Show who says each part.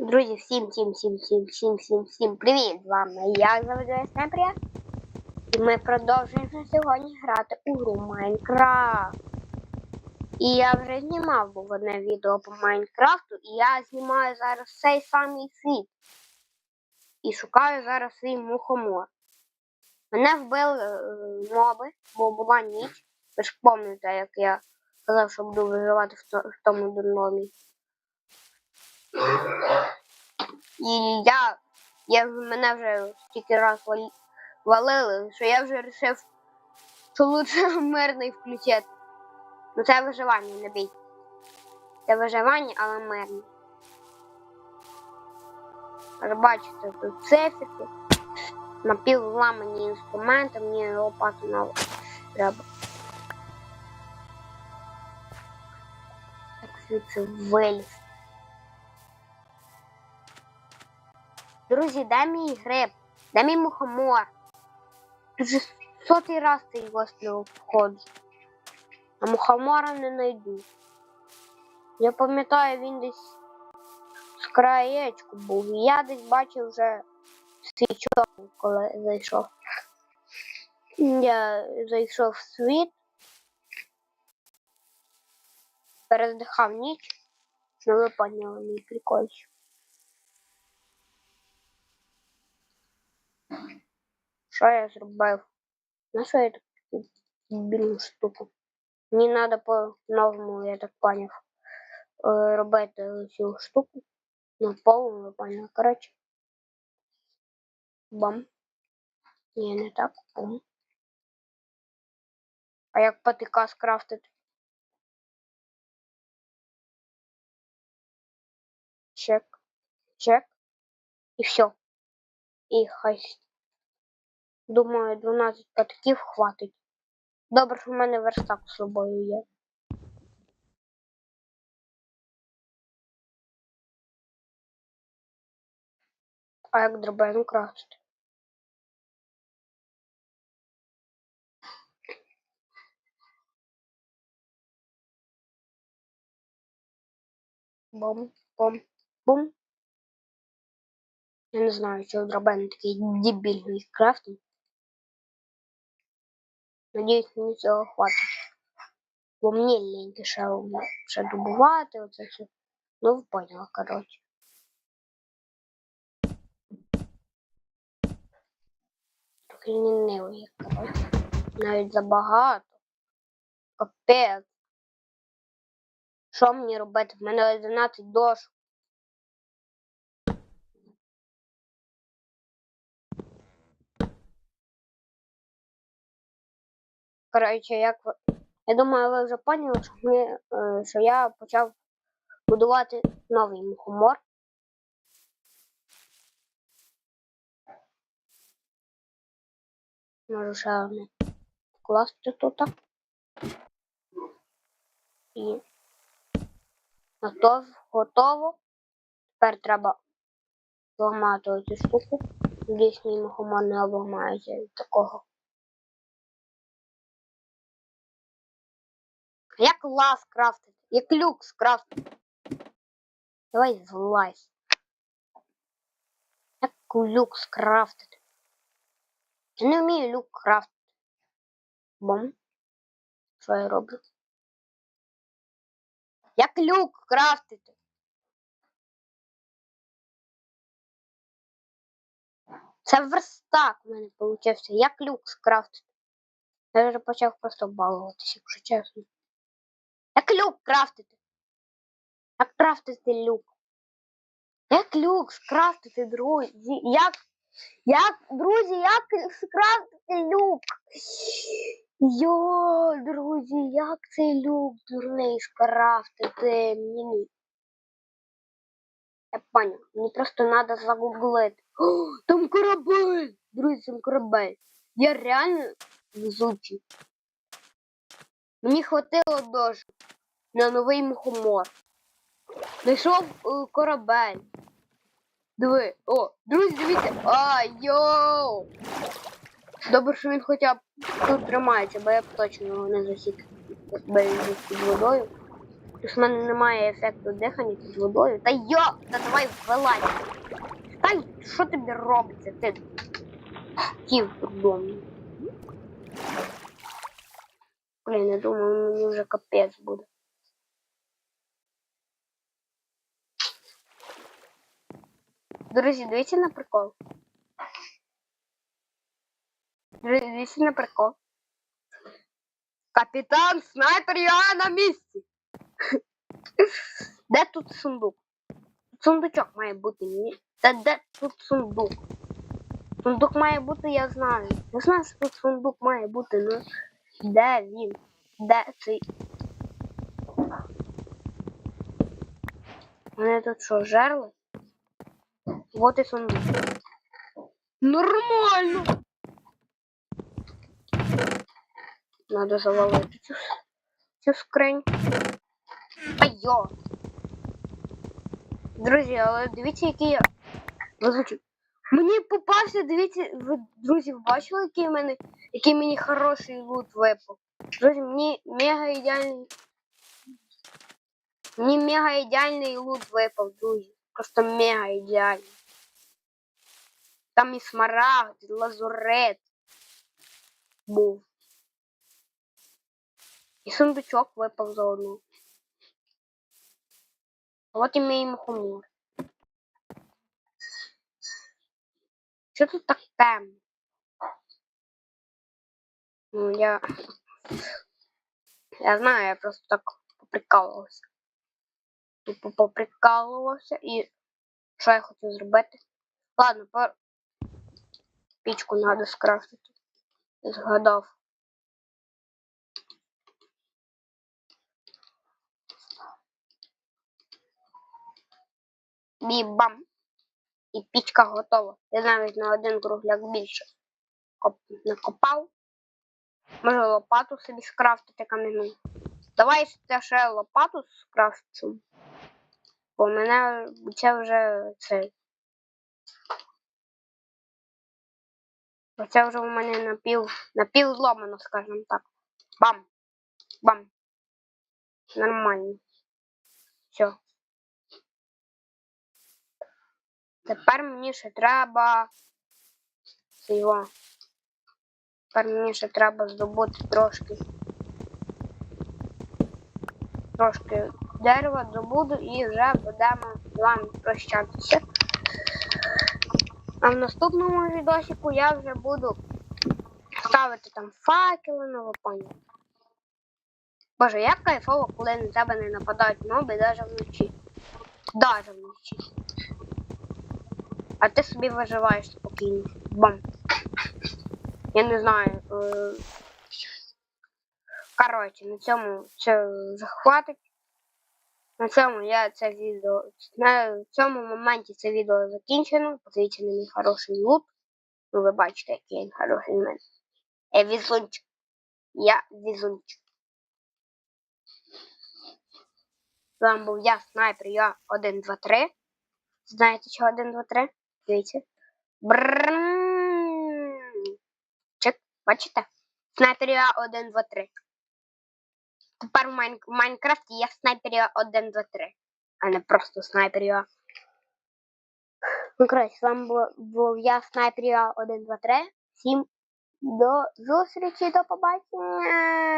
Speaker 1: Друзі, всім, всім, всім, всім, всім, всім, всім привіт! З вами я заведу Снайпрія. І ми продовжуємо сьогодні грати у гру Майнкрафт. І я вже знімав одне відео по Майнкрафту, і я знімаю зараз цей самий світ. І шукаю зараз свій мухомор. Мене вбили е, моби, бо була ніч. Ви ж пам'ятаєте, як я казав, що буду виживати в тому дурномі. І я, я мене вже стільки раз валили, що я вже вирішив, що лучше мирний включити. Ну це виживання, не бійте. Це виживання, але мирне. Бачите, тут циферки, напівзламані інструменти, мені лопату нову треба. Так звідси виліз. Друзі, де мій гриб? Де мій мухомор? Тут же сотий раз цей острів входжу. А мухомора не знайду. Я пам'ятаю, він десь з краєчку був. Я десь бачив вже свічок, коли зайшов. Я зайшов в світ. Перездихав ніч. Ну ви поняли мій прикольчик. Що я зробив? На що я таку білу штуку? Мені треба по-новому, я так поняв, е, робити цю штуку. На полу, ви поняли. Коротше. Бам. Ні, не так. Бам. А як патика скрафтити? Чек. Чек. І все. І хай. Думаю, 12 патиків хватить. Добре, що в мене верстак з собою є. А як дробину крафтити? Бом, бом, бум. Я не знаю, що дробин такий дебільний крафтинг. Надіюсь, мені цього хватить. Бо мені ліньки ще, ще добувати, оце все. Ну, ви поняли, коротше. Трохи лінивий, коротше. Навіть забагато. Капець. Що мені робити? В мене 11 дошок. Коротше, як. Я думаю, ви вже поняли, що, ми, е, що я почав будувати новий мухомор. Можу ще одне класти тут. І готов, готово. Тепер треба зламати оцю штуку. Надіюсь, мухомор не обламається від такого. Як лаз крафтити? Як люк скрафтити? Давай злазь. Як люк скрафтити? Я не вмію люк крафтити. Бом. Що я роблю? Як люк крафтити? Це верстак у мене получився. Як люк скрафтити? Я вже почав просто балуватися, якщо чесно. Як люк крафтити? Як крафтити люк? Як люк скрафтити, друзі? Як, як, друзі, як скрафтити люк? Йо, друзі, як цей люк дурний скрафтити? Мені. Я понял. Мені просто треба загуглити. О, там корабель! Друзі, там корабель. Я реально везучий. Мені хватило дошок на новий мухомор. Знайшов е, корабель. Диви. О, друзі, дивіться. Ай, йоу! Добре, що він хоча б тут тримається, бо я б точно його не засік Бо він під водою. Тож в мене немає ефекту дихання під водою. Та йо! Та давай вилазь! Та що тобі робиться? Ти ків дурдомний. Блин, я думаю, мені вже капець буде. Друзі, дивіться на прикол. Друзья, дивіться на прикол. Капитан снайпер я на месте. Да тут сундук? Сундучок має бути, ні. да де тут сундук? Сундук має бути, я знаю. Я знаю, что тут сундук має бути. Но... Де він? Де цей? Мене тут що, жерли? Вот і сундук. Нормально! Надо завалити цю, цю скринь. Айо! Друзі, але дивіться, який я. Мені попався, дивіться, ви друзі, бачили, який в мене який мені хороший лут випав. Друзі, мені мега ідеальний. Мені мега ідеальний лут випав, друзі. Просто мега ідеальний. Там і смарагд, і лазурет був. І сундучок випав заодно. От і мій мухомор. Що тут так темно? Ну, я... Я знаю, я просто так поприкалувався. Тупо поприкалувався і що я хочу зробити? Ладно, пар... пічку треба скрафтити. Згадав. Бі-бам! І пічка готова. Я навіть на один кругляк більше накопав. Може лопату собі скрафтити кам'яну. Давай ще лопату скрафтим. Бо у мене це вже цей. Бо це вже у мене напів напів зломано, скажімо так. Бам! Бам! Нормально. Все. Тепер мені ще треба його. Раніше треба здобути трошки. Трошки дерева добуду і вже будемо з вами прощатися. А в наступному відосику я вже буду ставити там факели, на ви Боже, як кайфово, коли на тебе не нападають моби навіть вночі. Даже вночі. А ти собі виживаєш спокійно. Бам! Я не знаю. Э, Коротше, на цьому це захватить. На цьому я це відео. На цьому моменті це відео закінчено. Подивіться на мій хороший лут. Ну ви бачите, який він хороший в мене. Я візунчик. Я візунчик. З вами був я, снайпер, я 1, 2, 3. Знаєте, що 1, 2, 3? Дивіться. Бррррррр. Бачите? Снайперія 1, 2, 3. Тепер в Майн... Майнкрафті є снайперія 1, 2, 3. А не просто снайперія. Ну, коротше, з вами був, був я, снайперія 1, 2, 3. Всім до зустрічі, до побачення!